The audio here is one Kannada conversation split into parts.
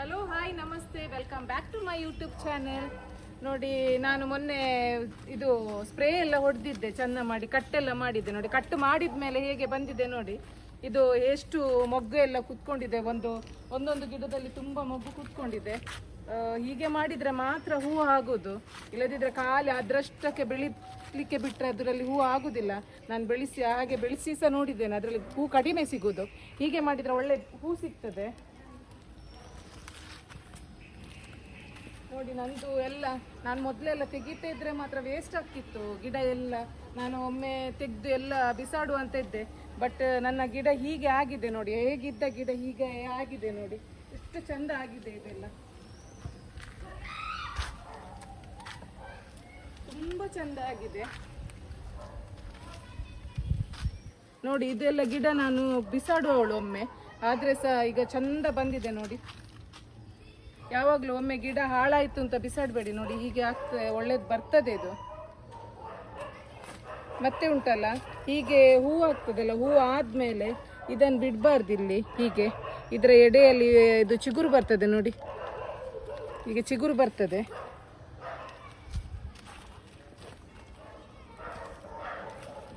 ಹಲೋ ಹಾಯ್ ನಮಸ್ತೆ welcome back to my YouTube channel ನೋಡಿ, ನಾನು ಮೊನ್ನೆ ಇದು ಸ್ಪ್ರೇ ಎಲ್ಲ ಹೊಡೆದಿದ್ದೆ, ಚೆಂದ ಮಾಡಿ, ಕಟ್ಟೆಲ್ಲ ಮಾಡಿದ್ದೆ ನೋಡಿ. ಕಟ್ ಮಾಡಿದ ಮೇಲೆ ಹೇಗೆ ಬಂದಿದೆ ನೋಡಿ. ಇದು ಎಷ್ಟು ಮೊಗ್ಗು ಎಲ್ಲ ಕುತ್ಕೊಂಡಿದೆ. ಒಂದು, ಒಂದೊಂದು ಗಿಡದಲ್ಲಿ ತುಂಬ ಮೊಗ್ಗು ಕುತ್ಕೊಂಡಿದೆ. ಹೀಗೆ ಮಾಡಿದರೆ ಮಾತ್ರ ಹೂವು ಆಗೋದು. ಇಲ್ಲದಿದ್ದರೆ ಖಾಲಿ ಅದರಷ್ಟಕ್ಕೆ ಬೆಳಿಲಿಕ್ಕೆ ಬಿಟ್ಟರೆ ಅದರಲ್ಲಿ ಹೂವು ಆಗೋದಿಲ್ಲ. ನಾನು ಬೆಳೆಸಿ, ಹಾಗೆ ಬೆಳೆಸಿ ಸಹ ನೋಡಿದ್ದೇನೆ. ಅದರಲ್ಲಿ ಹೂ ಕಡಿಮೆ ಸಿಗೋದು. ಹೀಗೆ ಮಾಡಿದರೆ ಒಳ್ಳೆ ಹೂ ಸಿಗ್ತದೆ. ನೋಡಿ, ನಂದು ಎಲ್ಲ, ನಾನು ಮೊದಲೆಲ್ಲ ತೆಗಿತಾ ಇದ್ರೆ ಮಾತ್ರ ವೇಸ್ಟ್ ಆಗ್ತಿತ್ತು. ಗಿಡ ಎಲ್ಲ, ನಾನು ಒಮ್ಮೆ ತೆಗೆದು ಎಲ್ಲ ಬಿಸಾಡುವಂತ ಇದ್ದೆ. ಬಟ್ ನನ್ನ ಗಿಡ ಹೀಗೆ ಆಗಿದೆ ನೋಡಿ, ಹೇಗಿದ್ದ ಗಿಡ ಹೀಗೆ ಆಗಿದೆ ನೋಡಿ, ಎಷ್ಟು ಚಂದ ಆಗಿದೆ ಇದೆಲ್ಲ. ತುಂಬ ಚಂದ ಆಗಿದೆ. ನೋಡಿ, ಇದೆಲ್ಲ ಗಿಡ ನಾನು ಬಿಸಾಡುವವಳು ಒಮ್ಮೆ, ಆದರೆ ಸಹ ಈಗ ಚಂದ ಬಂದಿದೆ ನೋಡಿ. ಯಾವಾಗಲೂ ಒಮ್ಮೆ ಗಿಡ ಹಾಳಾಯಿತು ಅಂತ ಬಿಸಾಡಬೇಡಿ ನೋಡಿ, ಹೀಗೆ ಆಗ್ತದೆ ಒಳ್ಳೇದು ಬರ್ತದೆ ಇದು. ಮತ್ತೆ ಉಂಟಲ್ಲ? ಹೀಗೆ ಹೂವು ಆಗ್ತದಲ್ಲ ಹೂವು ಆದಮೇಲೆ ಇದನ್ನು ಬಿಡಬಾರ್ದು ಇಲ್ಲಿ, ಹೀಗೆ. ಇದರ ಎಡೆಯಲ್ಲಿ ಇದು ಚಿಗುರು ಬರ್ತದೆ ನೋಡಿ. ಹೀಗೆ ಚಿಗುರು ಬರ್ತದೆ.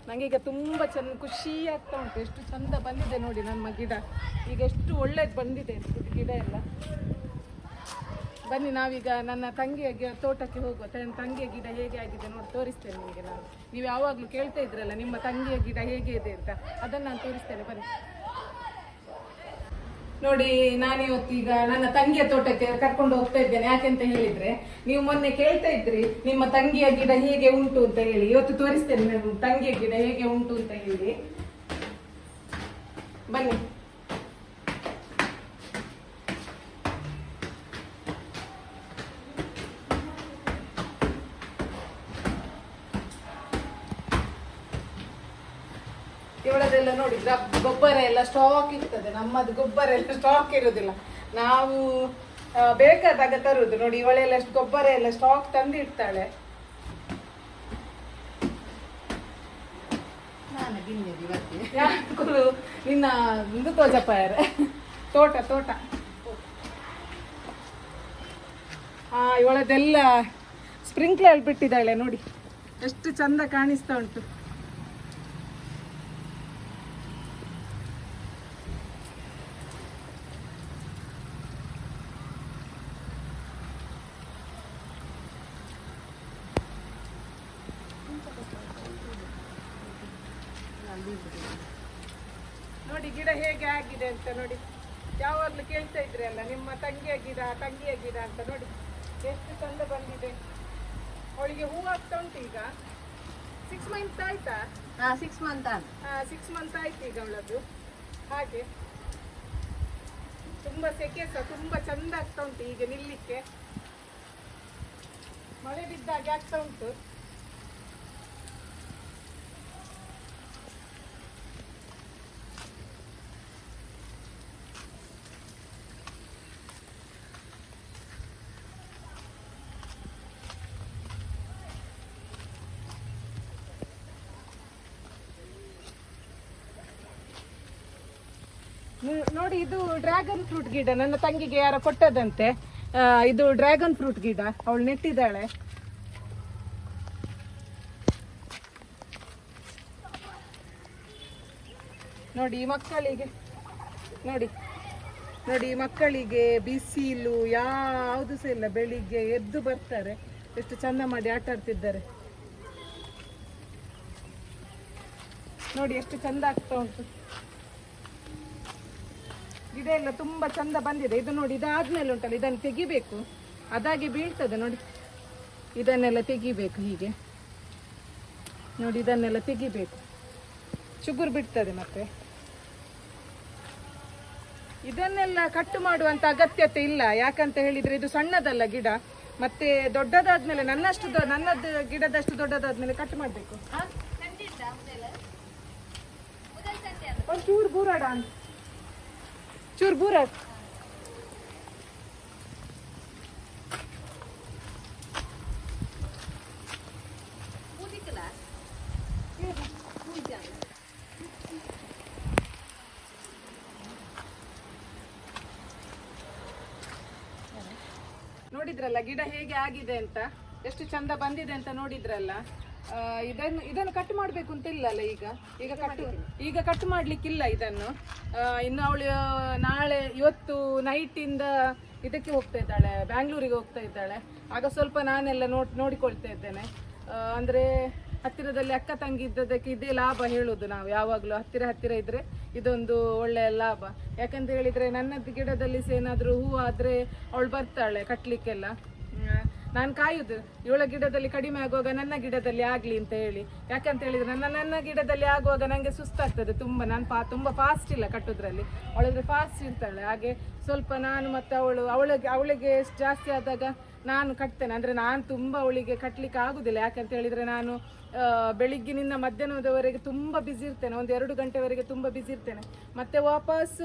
ನನಗೀಗ ತುಂಬ ಚೆನ್ನ ಖುಷಿ ಆಗ್ತಾ ಉಂಟು. ಎಷ್ಟು ಚಂದ ಬಂದಿದೆ ನೋಡಿ ನಮ್ಮ ಗಿಡ. ಈಗ ಎಷ್ಟು ಒಳ್ಳೇದು ಬಂದಿದೆ ಗಿಡ ಎಲ್ಲ. ಬನ್ನಿ, ನಾವೀಗ ನನ್ನ ತಂಗಿಯ ತೋಟಕ್ಕೆ ಹೋಗುವ ತಂಗಿಯ ಗಿಡ ಹೇಗೆ ಆಗಿದೆ ನೋಡಿ ತೋರಿಸ್ತೇನೆ ನಿಮಗೆ ನಾನು. ನೀವು ಯಾವಾಗಲೂ ಕೇಳ್ತಾ ಇದ್ರಲ್ಲ, ನಿಮ್ಮ ತಂಗಿಯ ಗಿಡ ಹೇಗೆ ಇದೆ ಅಂತ. ಅದನ್ನು ನಾನು ತೋರಿಸ್ತೇನೆ, ಬನ್ನಿ. ನೋಡಿ, ನಾನಿವತ್ತೀಗ ನನ್ನ ತಂಗಿಯ ತೋಟಕ್ಕೆ ಕರ್ಕೊಂಡು ಹೋಗ್ತಾ ಇದ್ದೇನೆ ಯಾಕೆಂತ ಹೇಳಿದ್ರೆ, ನೀವು ಮೊನ್ನೆ ಕೇಳ್ತಾ ಇದ್ರಿ, ನಿಮ್ಮ ತಂಗಿಯ ಗಿಡ ಹೇಗೆ ಉಂಟು ಅಂತ ಹೇಳಿ. ಇವತ್ತು ತೋರಿಸ್ತೇನೆ ನಾನು ತಂಗಿಯ ಗಿಡ ಹೇಗೆ ಉಂಟು ಅಂತ ಹೇಳಿ. ಬನ್ನಿ. ಇವಳದೆಲ್ಲ ನೋಡಿ ಗಬ್- ಗೊಬ್ಬರ ಎಲ್ಲ ಸ್ಟಾಕ್ ಇರ್ತದೆ ನಮ್ಮದು ಗೊಬ್ಬರ ಎಲ್ಲ ಸ್ಟಾಕ್ ಇರುವುದಿಲ್ಲ ನಾವು ಬೇಕಾದಾಗ ತರುದು. ನೋಡಿ ಇವಳೆಲ್ಲ ಗೊಬ್ಬರ ಎಲ್ಲ ಸ್ಟಾಕ್ ತಂದಿಡ್ತಾಳೆ. ಯಾಕೂ ನಿನ್ನ ಇದು ತೋಜಪ್ಪ ಯಾರ ತೋಟ ತೋಟ. ಆ ಇವಳದೆಲ್ಲ ಸ್ಪ್ರಿಂಕ್ಲರ್ ಬಿಟ್ಟಿದ್ದಾಳೆ ನೋಡಿ. ಎಷ್ಟು ಚಂದ ಕಾಣಿಸ್ತಾ ಉಂಟು. ನೋಡಿ ಗಿಡ ಹೇಗೆ ಆಗಿದೆ ಅಂತ ನೋಡಿ. ಯಾವಾಗಲೂ ಕೇಳ್ತಾ ಇದ್ರಿ ಅಲ್ಲ ನಿಮ್ಮ ತಂಗಿಯ ಗಿಡ ತಂಗಿಯ ಗಿಡ ಅಂತ ನೋಡಿ. ಎಷ್ಟು ಚಂದ ಬಂದಿದೆ. ಅವಳಿಗೆ ಹೂ ಆಗ್ತಾ ಉಂಟು ಈಗ. ಸಿಕ್ಸ್ ಮಂತ್ ಆಯ್ತಾ? ಹಾ ಸಿಕ್ಸ್ ಮಂತ್ ಹಾ ಸಿಕ್ಸ್ ಮಂತ್ ಆಯ್ತು ಈಗ ಅವಳದ್ದು. ಹಾಗೆ. ತುಂಬಾ ಸೆಕೆ ಸಹ ತುಂಬಾ ಚಂದ ಆಗ್ತಾ ಉಂಟು ಈಗ ನಿಲ್ಲಿಕ್ಕೆ. ಮಳೆ ಬಿದ್ದಾಗ ಆಗ್ತಾ ಉಂಟು. ನೋಡಿ, ಇದು ಡ್ರ್ಯಾಗನ್ ಫ್ರೂಟ್ ಗಿಡ. ನನ್ನ ತಂಗಿಗೆ ಯಾರೋ ಕೊಟ್ಟದಂತೆ. ಇದು ಡ್ರ್ಯಾಗನ್ ಫ್ರೂಟ್ ಗಿಡ. ಅವಳು ನೆಟ್ಟಿದ್ದಾಳೆ. ನೋಡಿ ಮಕ್ಕಳಿಗೆ, ನೋಡಿ ನೋಡಿ ಮಕ್ಕಳಿಗೆ ಬಿಸಿಲು ಯಾವುದು ಸಹ ಇಲ್ಲ. ಬೆಳಿಗ್ಗೆ ಎದ್ದು ಬರ್ತಾರೆ. ಎಷ್ಟು ಚಂದ ಮಾಡಿ ಆಟ ಆಡ್ತಿದ್ದಾರೆ. ನೋಡಿ, ಎಷ್ಟು ಚಂದ ಆಗ್ತಾ ಉಂಟು. ಗಿಡ ಎಲ್ಲ ತುಂಬಾ ಚಂದ ಬಂದಿದೆ. ಇದು ನೋಡಿ ಇದಾದ್ಮೇಲೆ ಉಂಟಲ್ಲ ಇದನ್ನು ತೆಗಿಬೇಕು. ಅದಾಗಿ ಬೀಳ್ತದೆ ನೋಡಿ. ಇದನ್ನೆಲ್ಲ ತೆಗಿಬೇಕು ಹೀಗೆ. ನೋಡಿ ಇದನ್ನೆಲ್ಲ ತೆಗಿಬೇಕು. ಚುಗುರು ಬಿಡ್ತದೆ ಮತ್ತೆ. ಇದನ್ನೆಲ್ಲ ಕಟ್ಟು ಮಾಡುವಂತ ಅಗತ್ಯತೆ ಇಲ್ಲ. ಯಾಕಂತ ಹೇಳಿದ್ರೆ ಇದು ಸಣ್ಣದಲ್ಲ ಗಿಡ. ಮತ್ತೆ ದೊಡ್ಡದಾದ್ಮೇಲೆ ನನ್ನಷ್ಟು ನನ್ನದು ಗಿಡದಷ್ಟು ದೊಡ್ಡದಾದ್ಮೇಲೆ ಕಟ್ ಮಾಡಬೇಕು. ಒಂಚೂರು ಬೂರಾಡ ಅಂತ. Чур бурак. ನೋಡಿದ್ರಲ್ಲ ಗಿಡ ಹೇಗೆ ಆಗಿದೆ ಅಂತ ಎಷ್ಟು ಚಂದ ಬಂದಿದೆ ಅಂತ ನೋಡಿದ್ರಲ್ಲ ಇದನ್ನು ಇದನ್ನು ಕಟ್ ಮಾಡ್ಬೇಕು ಅಂತ ಇಲ್ಲ ಅಲ್ಲ ಈಗ? ಈಗ ಕಟ್ ಈಗ ಕಟ್ ಮಾಡ್ಲಿಕ್ಕಿಲ್ಲ ಇದನ್ನು. ಇನ್ನು ಅವಳು ನಾಳೆ ಇವತ್ತು ನೈಟ್ ಇಂದ ಇದಕ್ಕೆ ಹೋಗ್ತಾ ಇದ್ದಾಳೆ ಬ್ಯಾಂಗ್ಳೂರಿಗೆ ಹೋಗ್ತಾ ಇದ್ದಾಳೆ. ಆಗ ಸ್ವಲ್ಪ ನಾನೆಲ್ಲ ನೋಡ್ ನೋಡಿಕೊಳ್ತಾ ಇದ್ದೇನೆ. ಅಂದ್ರೆ ಹತ್ತಿರದಲ್ಲಿ ಅಕ್ಕ ತಂಗಿ ಇದ್ದದಕ್ಕೆ ಇದೇ ಲಾಭ ಹೇಳುದು ನಾವು ಯಾವಾಗಲೂ. ಹತ್ತಿರ ಹತ್ತಿರ ಇದ್ರೆ ಇದೊಂದು ಒಳ್ಳೆಯ ಲಾಭ. ಯಾಕಂತ ಹೇಳಿದ್ರೆ ನನ್ನದು ಗಿಡದಲ್ಲಿ ಏನಾದರೂ ಹೂ ಆದ್ರೆ ಅವಳು ಬರ್ತಾಳೆ ಕಟ್ಲಿಕ್ಕೆಲ್ಲ. ನಾನು ಕಾಯುದು, ಇವಳ ಗಿಡದಲ್ಲಿ ಕಡಿಮೆ ಆಗುವಾಗ ನನ್ನ ಗಿಡದಲ್ಲಿ ಆಗಲಿ ಅಂತ ಹೇಳಿ. ಯಾಕಂತ ಹೇಳಿದ್ರೆ, ನನ್ನ ನನ್ನ ಗಿಡದಲ್ಲಿ ಆಗುವಾಗ ನನಗೆ ಸುಸ್ತಾಗ್ತದೆ ತುಂಬ. ನಾನು ಪಾ ತುಂಬ ಫಾಸ್ಟ್ ಇಲ್ಲ ಕಟ್ಟುದ್ರಲ್ಲಿ. ಅವಳಿದ್ರೆ ಫಾಸ್ಟ್ ಇರ್ತಾಳೆ. ಹಾಗೆ ಸ್ವಲ್ಪ ನಾನು ಮತ್ತೆ ಅವಳು, ಅವಳಿಗೆ ಅವಳಿಗೆ ಜಾಸ್ತಿ ಆದಾಗ ನಾನು ಕಟ್ತೇನೆ. ಅಂದ್ರೆ ನಾನು ತುಂಬಾ ಅವಳಿಗೆ ಕಟ್ಟಲಿಕ್ಕೆ ಆಗುದಿಲ್ಲ. ಯಾಕಂತ ಹೇಳಿದ್ರೆ ನಾನು ಬೆಳಿಗ್ಗಿನಿಂದ ಮಧ್ಯಾಹ್ನದವರೆಗೆ ತುಂಬಾ ಬ್ಯುಸಿ ಇರ್ತೇನೆ. ಒಂದು ಎರಡು ಗಂಟೆವರೆಗೆ ತುಂಬಾ ಬಿಸಿ ಇರ್ತೇನೆ. ಮತ್ತೆ ವಾಪಸ್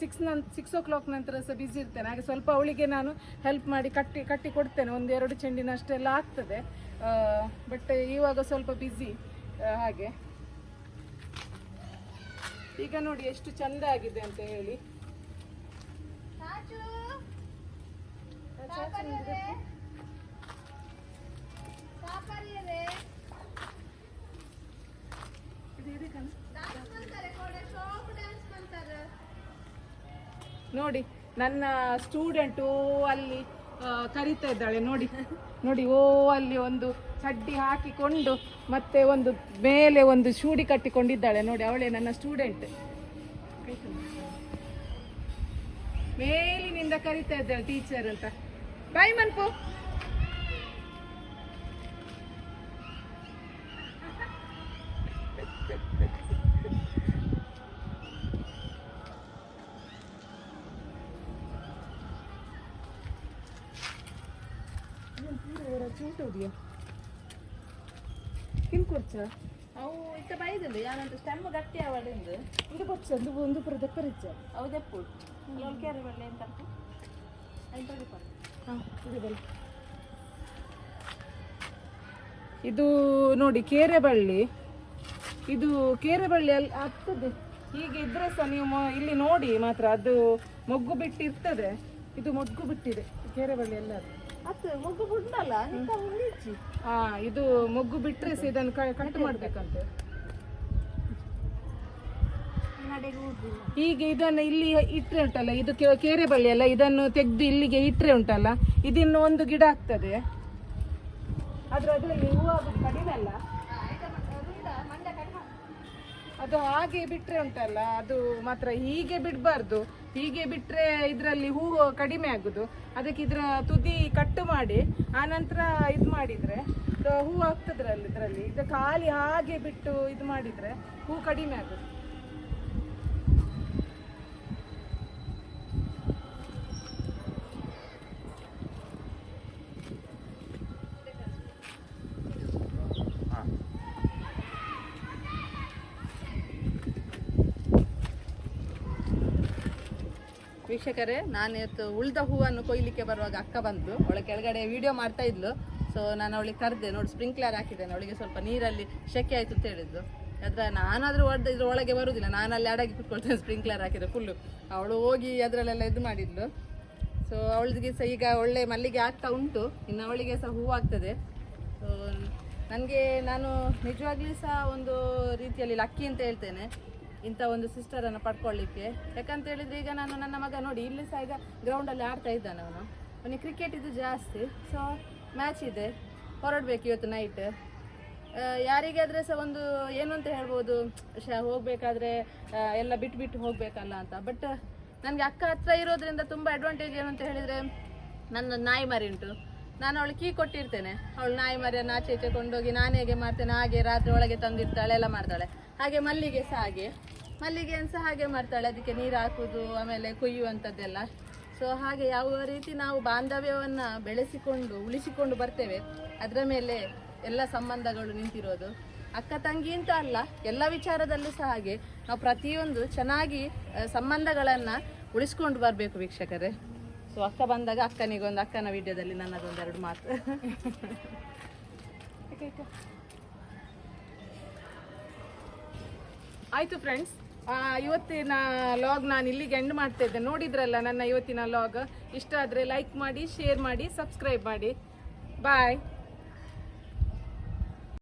ಸಿಕ್ಸ್ ನನ್ ಸಿಕ್ಸ್ ಓ ಕ್ಲಾಕ್ ನಂತರ ಸಹ ಬಿಸಿ ಇರ್ತೇನೆ. ಹಾಗೆ ಸ್ವಲ್ಪ ಅವಳಿಗೆ ನಾನು ಹೆಲ್ಪ್ ಮಾಡಿ ಕಟ್ಟಿ ಕಟ್ಟಿ ಕೊಡ್ತೇನೆ. ಒಂದು ಎರಡು ಚೆಂಡಿನಷ್ಟೆಲ್ಲ ಆಗ್ತದೆ. ಬಟ್ ಇವಾಗ ಸ್ವಲ್ಪ ಬಿಸಿ ಹಾಗೆ. ಈಗ ನೋಡಿ ಎಷ್ಟು ಚಂದ ಆಗಿದೆ ಅಂತ ಹೇಳಿ ಇದು ಇದಕ್ಕನ? ನೋಡಿ, ನನ್ನ ಸ್ಟೂಡೆಂಟು ಅಲ್ಲಿ ಕರಿತಾ ಇದ್ದಾಳೆ, ನೋಡಿ. ನೋಡಿ, ಓ, ಅಲ್ಲಿ ಒಂದು ಚಡ್ಡಿ ಹಾಕಿಕೊಂಡು ಮತ್ತೆ ಒಂದು ಮೇಲೆ ಒಂದು ಶೂಡಿ ಕಟ್ಟಿಕೊಂಡಿದ್ದಾಳೆ. ನೋಡಿ, ಅವಳೇ ನನ್ನ ಸ್ಟೂಡೆಂಟ್ ಮೇಲಿನಿಂದ ಕರಿತಾ ಇದ್ದಾಳೆ ಟೀಚರ್ ಅಂತ. ಬಾಯ್ ಮನ್ಪು. ಚೂಟೋದಿಯ ತಿನ್ಕೊಡ್ಚ ಅವು ಇತ್ತ ಬೈದಿಲ್ಲ ಯಾನಂತ ಸ್ಟೆಮ್ ಗಟ್ಟಿ ಅವಳಿಂದ ಇದು ಕೊಡ್ಚ ಒಂದು ಒಂದು ಪುರ ರಿಚ್ಚ ಅವು ದೆಪ್ಪು ಏಳು ಕೇರಿ ಬಳ್ಳಿ ಅಂತ ಐದು ನೋಡಿ ಕೇರೆ ಬಳ್ಳಿ ಇದು ನೋಡಿ ಕೇರೆಬಳ್ಳಿ. ಇದು ಕೇರೆಬಳ್ಳಿ ಅಲ್ಲಿ ಆಗ್ತದೆ. ಹೀಗೆ ಇದ್ರೆ ಸಹ ನೀವು ಇಲ್ಲಿ ನೋಡಿ ಮಾತ್ರ ಅದು ಮೊಗ್ಗು ಬಿಟ್ಟಿರ್ತದೆ. ಇದು ಮೊಗ್ಗು ಬಿಟ್ಟಿದೆ ಕೇರೆಬಳ್ಳಿ ಎಲ್ಲ ಮೊಗ್ಗು ಬಿಟ್ಟಲ್ಲ ಹಾ ಇದು ಮೊಗ್ಗು ಬಿಟ್ಟರೆ ಸಹ ಇದನ್ನು ಕಟ್ ಮಾಡ್ಬೇಕಂತೆ. ಹೀಗೆ ಇದನ್ನು ಇಲ್ಲಿ ಇಟ್ಟರೆ ಉಂಟಲ್ಲ, ಇದು ಕೆ- ಕೇರೆ ಬಳ್ಳಿ ಅಲ್ಲ, ಇದನ್ನು ತೆಗೆದು ಇಲ್ಲಿಗೆ ಇಟ್ಟರೆ ಉಂಟಲ್ಲ, ಇದಿನ್ನು ಒಂದು ಗಿಡ ಆಗ್ತದೆ. ಅದರಲ್ಲಿ ಕಡಿಮೆ ಅದು ಹಾಗೆ ಬಿಟ್ರೆ ಉಂಟಲ್ಲ, ಅದು ಮಾತ್ರ ಹೀಗೆ ಬಿಡಬಾರ್ದು. ಹೀಗೆ ಬಿಟ್ರೆ ಇದರಲ್ಲಿ ಹೂವು ಕಡಿಮೆ ಆಗುದು. ಅದಕ್ಕೆ ಇದರ ತುದಿ ಕಟ್ಟು ಮಾಡಿ ಆನಂತರ ಇದು ಮಾಡಿದ್ರೆ, ಹೂ ಆಗ್ತದ್ರಲ್ಲಿ ಇದರಲ್ಲಿ ಇದು ಖಾಲಿ ಹಾಗೆ ಬಿಟ್ಟು ಇದು ಮಾಡಿದ್ರೆ ಹೂ ಕಡಿಮೆ ಆಗುದು. ವೀಕ್ಷಕರೇ ನಾನು ಇವತ್ತು ಉಳಿದ ಹೂವನ್ನು ಕೊಯ್ಲಿಕ್ಕೆ ಬರುವಾಗ ಅಕ್ಕ ಬಂದು ಅವಳ ಕೆಳಗಡೆ ವಿಡಿಯೋ ಮಾಡ್ತಾ ಇದ್ಲು. ಸೊ ನಾನು ಅವಳಿಗೆ ಕರೆದೆ, ನೋಡಿ ಸ್ಪ್ರಿಂಕ್ಲರ್ ಹಾಕಿದ್ದೇನೆ, ಅವಳಿಗೆ ಸ್ವಲ್ಪ ನೀರಲ್ಲಿ ಶೆಕೆ ಆಯಿತು ಅಂತ ಹೇಳಿದ್ದು. ಅದರ ನಾನಾದರೂ ಹೊಡೆದ ಇದ್ರ ಒಳಗೆ ಬರುವುದಿಲ್ಲ ನಾನು ಅಲ್ಲಿ ಅಡಗಿ ಕುತ್ಕೊಳ್ತೇನೆ ಸ್ಪ್ರಿಂಕ್ಲರ್ ಹಾಕಿದ್ರೆ ಫುಲ್ಲು ಅವಳು ಹೋಗಿ ಅದರಲ್ಲೆಲ್ಲ ಇದು ಮಾಡಿದ್ಲು. ಸೊ ಅವಳಿಗೆ ಸಹ ಈಗ ಒಳ್ಳೆ ಮಲ್ಲಿಗೆ ಆಗ್ತಾ ಉಂಟು, ಇನ್ನು ಅವಳಿಗೆ ಸಹ ಹೂವು ಆಗ್ತದೆ. ಸೊ ನನಗೆ ನಾನು ನಿಜವಾಗ್ಲೂ ಸಹ ಒಂದು ರೀತಿಯಲ್ಲಿ ಲಕ್ಕಿ ಅಂತ ಹೇಳ್ತೇನೆ. ಇಂಥ ಒಂದು ಸಿಸ್ಟರನ್ನು ಪಡ್ಕೊಳ್ಳಿಕ್ಕೆ. ಯಾಕಂತ ಹೇಳಿದ್ರೆ ಈಗ ನಾನು ನನ್ನ ಮಗ ನೋಡಿ, ಇಲ್ಲಿ ಸಹ ಈಗ ಗ್ರೌಂಡಲ್ಲಿ ಆಡ್ತಾ ಇದ್ದಾನೆ ಅವನು. ಅವನಿಗೆ ಕ್ರಿಕೆಟ್ ಇದು ಜಾಸ್ತಿ ಸೊ ಮ್ಯಾಚ್ ಇದೆ. ಹೊರಡ್ಬೇಕು ಇವತ್ತು ನೈಟ್ ಯಾರಿಗಾದರೆ ಸಹ ಒಂದು ಏನು ಅಂತ ಹೇಳ್ಬೋದು ಶ ಹೋಗಬೇಕಾದ್ರೆ ಎಲ್ಲ ಬಿಟ್ಟು ಬಿಟ್ಟು ಹೋಗಬೇಕಲ್ಲ ಅಂತ. ಬಟ್ ನನಗೆ ಅಕ್ಕ ಹತ್ರ ಇರೋದ್ರಿಂದ ತುಂಬ ಅಡ್ವಾಂಟೇಜ್ ಏನು ಅಂತ ಹೇಳಿದರೆ, ನನ್ನ ನಾಯಿ ಮರಿ ಉಂಟು. ನಾನು ಅವಳು ಕೀ ಕೊಟ್ಟಿರ್ತೇನೆ. ಅವಳು ನಾಯಿ ಮರಿಯನ್ನು ಆಚೆ ಈಚೆ ಕೊಂಡೋಗಿ ನಾನು ಹೇಗೆ ಮಾಡ್ತೇನೆ, ಹಾಗೆ ರಾತ್ರಿ ಒಳಗೆ ತಂದಿರ್ತಾಳೆ, ಎಲ್ಲ ಮಾಡ್ತಾಳೆ. ಹಾಗೆ ಮಲ್ಲಿಗೆ ಸಹ ಹಾಗೆ. ಮಲ್ಲಿಗೆ ಸಹ ಹಾಗೆ ಮಾಡ್ತಾಳೆ. ಅದಕ್ಕೆ ನೀರು ಹಾಕುವುದು ಆಮೇಲೆ ಕೊಯ್ಯುವಂಥದ್ದೆಲ್ಲ. ಸೊ ಹಾಗೆ ಯಾವ ರೀತಿ ನಾವು ಬಾಂಧವ್ಯವನ್ನು ಬೆಳೆಸಿಕೊಂಡು, ಉಳಿಸಿಕೊಂಡು ಬರ್ತೇವೆ, ಅದರ ಮೇಲೆ ಎಲ್ಲ ಸಂಬಂಧಗಳು ನಿಂತಿರೋದು. ಅಕ್ಕ ತಂಗಿ ಅಂತ ಅಲ್ಲ, ಎಲ್ಲ ವಿಚಾರದಲ್ಲೂ ಸಹ ಹಾಗೆ. ನಾವು ಪ್ರತಿಯೊಂದು ಚೆನ್ನಾಗಿ ಸಂಬಂಧಗಳನ್ನು ಉಳಿಸ್ಕೊಂಡು ಬರಬೇಕು ವೀಕ್ಷಕರೇ. ಸೊ ಅಕ್ಕ ಬಂದಾಗ ಅಕ್ಕನಿಗೊಂದು, ಅಕ್ಕನ ವಿಡಿಯೋದಲ್ಲಿ ನನ್ನದೊಂದೆರಡು ಮಾತು. ಆಯ್ತು ಫ್ರೆಂಡ್ಸ್ ಇವತ್ತಿನ ಲಾಗ್ ನಾನು ಇಲ್ಲಿಗೆ ಎಂಡ್ ಮಾಡ್ತಾ ಇದ್ದೆ. ನೋಡಿದ್ರಲ್ಲ ನನ್ನ ಇವತ್ತಿನ ಲಾಗ್ ಇಷ್ಟ ಆದರೆ ಲೈಕ್ ಮಾಡಿ ಶೇರ್ ಮಾಡಿ ಸಬ್ಸ್ಕ್ರೈಬ್ ಮಾಡಿ. ಬಾಯ್